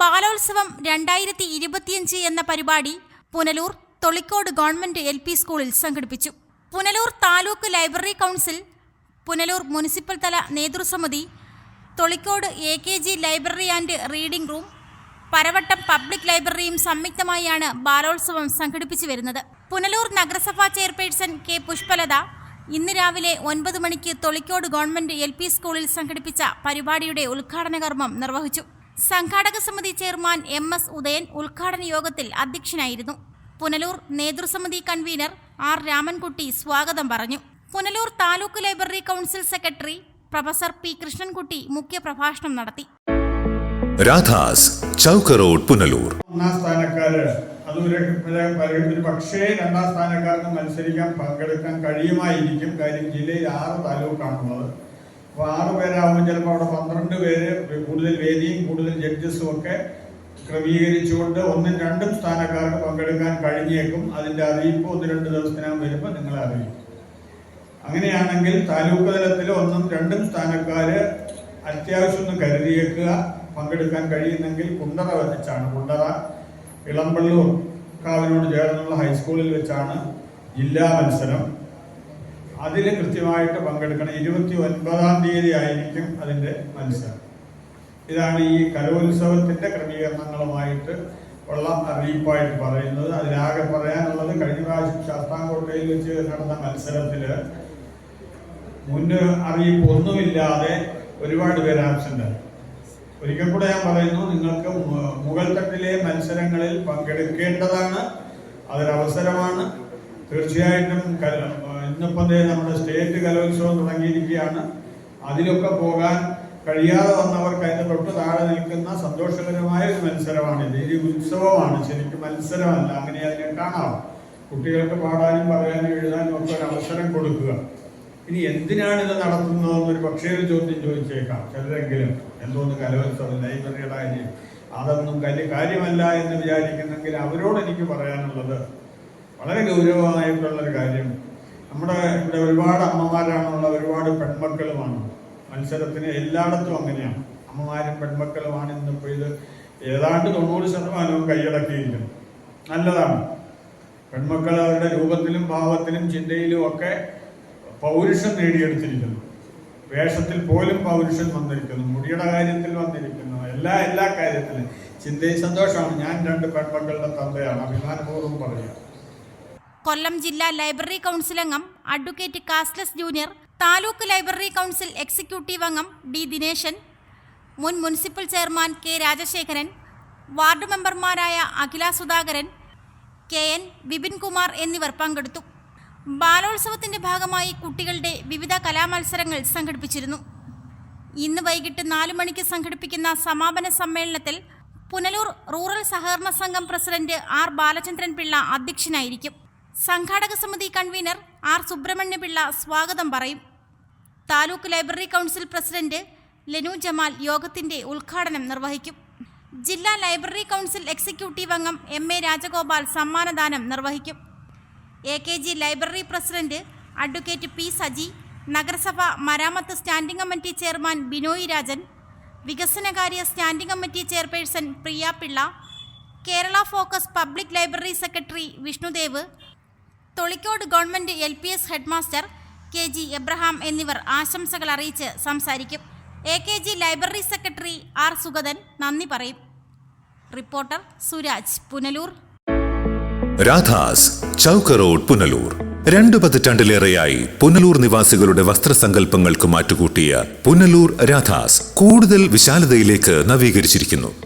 ബാലോത്സവം രണ്ടായിരത്തി ഇരുപത്തിയഞ്ച് എന്ന പരിപാടി Punalur Tholicode government L P സ്കൂളിൽ സംഘടിപ്പിച്ചു. Punalur taluk library council Punalur municipal തല നേതൃസമിതി Tholicode A K G library and reading room Paravattam public ലൈബ്രറിയും സംയുക്തമായാണ് ബാലോത്സവം സംഘടിപ്പിച്ചു വരുന്നത്. പുനലൂർ നഗരസഭാ ചെയർപേഴ്സൺ കെ പുഷ്പലത ഇന്ന് രാവിലെ ഒൻപത് മണിക്ക് തൊളിക്കോട് ഗവൺമെന്റ് എൽ സ്കൂളിൽ സംഘടിപ്പിച്ച പരിപാടിയുടെ ഉദ്ഘാടന കർമ്മം നിർവഹിച്ചു. സംഘാടക സമിതി ചെയർമാൻ എം എസ് ഉദയൻ ഉദ്ഘാടന യോഗത്തിൽ അധ്യക്ഷനായിരുന്നു. പുനലൂർ നേതൃസമിതി കൺവീനർ ആർ രാമൻകുട്ടി സ്വാഗതം പറഞ്ഞു. Punalur taluk library council secretary professor P Krishnankutty മുഖ്യപ്രഭാഷണം നടത്തി. രാധാസ് ചൗക്ക് റോഡ് പുനലൂർ. ഒന്നാം സ്ഥാനക്കാര്. അത് ഒരു ഒരു പക്ഷേ രണ്ടാം സ്ഥാനക്കാർക്ക് മത്സരിക്കാൻ പങ്കെടുക്കാൻ കഴിയുമായിരിക്കും കാര്യം ജില്ലയിൽ ആറ് താലൂക്കാണുള്ളത്. അപ്പോൾ ആറ് പേരാകുമ്പോൾ ചിലപ്പോൾ അവിടെ പന്ത്രണ്ട് പേര് കൂടുതൽ വേദിയും കൂടുതൽ ജഡ്ജസും ഒക്കെ ക്രമീകരിച്ചുകൊണ്ട് ഒന്നും രണ്ടും സ്ഥാനക്കാർക്ക് പങ്കെടുക്കാൻ കഴിഞ്ഞേക്കും. അതിന്റെ അറിയിപ്പ് ഒന്ന് രണ്ട് ദിവസത്തിനകം വരുമ്പോൾ നിങ്ങളെ അറിയിക്കും. അങ്ങനെയാണെങ്കിൽ താലൂക്ക് തലത്തിൽ ഒന്നും രണ്ടും സ്ഥാനക്കാര് അത്യാവശ്യം ഒന്ന് കരുതിയേക്കുക പങ്കെടുക്കാൻ കഴിയുന്നെങ്കിൽ കുണ്ടറ വെച്ചാണ് കുണ്ടറ ഇളമ്പള്ളൂർ കാവിനോട് ചേർന്നുള്ള ഹൈസ്കൂളിൽ വെച്ചാണ് ജില്ലാ മത്സരം. അതിൽ കൃത്യമായിട്ട് പങ്കെടുക്കണം. ഇരുപത്തി ഒൻപതാം തീയതി ആയിരിക്കും അതിന്റെ മത്സരം. ഇതാണ് ഈ കലോത്സവത്തിന്റെ ക്രമീകരണങ്ങളുമായിട്ട് ഉള്ള അറിയിപ്പായിട്ട് പറയുന്നത്. അതിലാകെ പറയാനുള്ളത് കഴിഞ്ഞ പ്രാവശ്യം ശാസ്താംകോട്ടയിൽ വെച്ച് നടന്ന മത്സരത്തിൽ മുന്ന് അറിയിപ്പ് ഒന്നുമില്ലാതെ ഒരുപാട് പേര് ആബ്സെന്റ് ആയി ഒരിക്കൽ കൂടെ ഞാൻ പറയുന്നു നിങ്ങൾക്ക് മുഗൾ തട്ടിലെ മത്സരങ്ങളിൽ പങ്കെടുക്കേണ്ടതാണ്. അതൊരവസരമാണ്. തീർച്ചയായിട്ടും ഇന്നിപ്പം നമ്മുടെ സ്റ്റേറ്റ് കലോത്സവം തുടങ്ങിയിരിക്കുകയാണ്. അതിലൊക്കെ പോകാൻ കഴിയാതെ വന്നവർക്ക് അതിന്റെ തൊട്ട് താഴെ നിൽക്കുന്ന സന്തോഷകരമായ ഒരു മത്സരമാണ്. ഇത് ഒരു ഉത്സവമാണ്. ശരിക്കും മത്സരമല്ല. അങ്ങനെ അതിനെ കാണാം. കുട്ടികൾക്ക് പാടാനും പറയാനും എഴുതാനും ഒക്കെ ഒരു അവസരം കൊടുക്കുക. ഇനി എന്തിനാണ് ഇത് നടത്തുന്നതെന്ന് ഒരു പക്ഷേ ഒരു ചോദ്യം ചോദിച്ചേക്കാം. ചിലരെങ്കിലും എന്തോന്ന് കലോത്സവം ലൈബ്രറിയുടെ കാര്യം അതൊന്നും വലിയ കാര്യമല്ല എന്ന് വിചാരിക്കുന്നെങ്കിൽ അവരോട് എനിക്ക് പറയാനുള്ളത് വളരെ ഗൗരവമായിട്ടുള്ളൊരു കാര്യം. നമ്മുടെ ഇവിടെ ഒരുപാട് അമ്മമാരാണുള്ള ഒരുപാട് പെൺമക്കളുമാണ്. മത്സരത്തിന് എല്ലായിടത്തും അങ്ങനെയാണ്. അമ്മമാരും പെൺമക്കളുമാണ് ഇന്നിപ്പോൾ ഇത് ഏതാണ്ട് തൊണ്ണൂറ് ശതമാനവും കൈയടക്കിയില്ല നല്ലതാണ്. പെൺമക്കൾ അവരുടെ രൂപത്തിലും ഭാവത്തിലും ചിന്തയിലും ഒക്കെ പൗരുഷം നേടിയെടുത്തിരിക്കുന്നു. വേഷത്തിൽ പോലും പൗരുഷൻ വന്നിരിക്കുന്നു. മുടിയുടെ കാര്യത്തിൽ വന്നിരിക്കുന്നു. എല്ലാ എല്ലാ കാര്യത്തിലും ചിന്തയും സന്തോഷമാണ്. ഞാൻ രണ്ട് പെൺമക്കളുടെ തന്തയാണ്. അഭിമാനപൂർവം പറയുക കൊല്ലം ജില്ലാ ലൈബ്രറി കൗൺസിൽ അംഗം advocate കാസ്ലസ് junior taluk library council executive അംഗം ഡി ദിനേശൻ മുൻ municipal chairman K Rajasekharan ward മെമ്പർമാരായ അഖില സുധാകരൻ കെ എൻ വിപിൻകുമാർ എന്നിവർ പങ്കെടുത്തു. ബാലോത്സവത്തിന്റെ ഭാഗമായി കുട്ടികളുടെ വിവിധ കലാമത്സരങ്ങൾ സംഘടിപ്പിച്ചിരുന്നു. ഇന്ന് വൈകിട്ട് നാലു മണിക്ക് സംഘടിപ്പിക്കുന്ന സമാപന സമ്മേളനത്തിൽ പുനലൂർ റൂറൽ സഹകരണ സംഘം പ്രസിഡന്റ് ആർ ബാലചന്ദ്രൻ പിള്ള അധ്യക്ഷനായിരിക്കും. സംഘാടക സമിതി കൺവീനർ ആർ സുബ്രഹ്മണ്യപിള്ള സ്വാഗതം പറയും. Taluk library council president Lenu Jamal യോഗത്തിന്റെ ഉദ്ഘാടനം നിർവഹിക്കും. ജില്ലാ ലൈബ്രറി കൗൺസിൽ എക്സിക്യൂട്ടീവ് അംഗം എം എ രാജഗോപാൽ സമ്മാനദാനം നിർവഹിക്കും. A K G library president advocate P Saji നഗരസഭ മരാമത്ത് standing committee chairman Binoy Rajan വികസനകാര്യ standing committee chairperson Priya Pillai Kerala focus public library secretary Vishnudev Tholicode government L P S headmaster K G Abraham എന്നിവർ ആശംസകൾ അറിയിച്ച് സംസാരിക്കും. A K G library secretary R Sugathan നന്ദി പറയും. Reporter Suraj Punalur. Radhas chowk road Punalur. രണ്ടു പതിറ്റാണ്ടിലേറെയായി പുനലൂർ നിവാസികളുടെ വസ്ത്രസങ്കല്പങ്ങൾക്ക് മാറ്റുകൂട്ടിയ പുനലൂർ രാധാസ് കൂടുതൽ വിശാലതയിലേക്ക് നവീകരിച്ചിരിക്കുന്നു.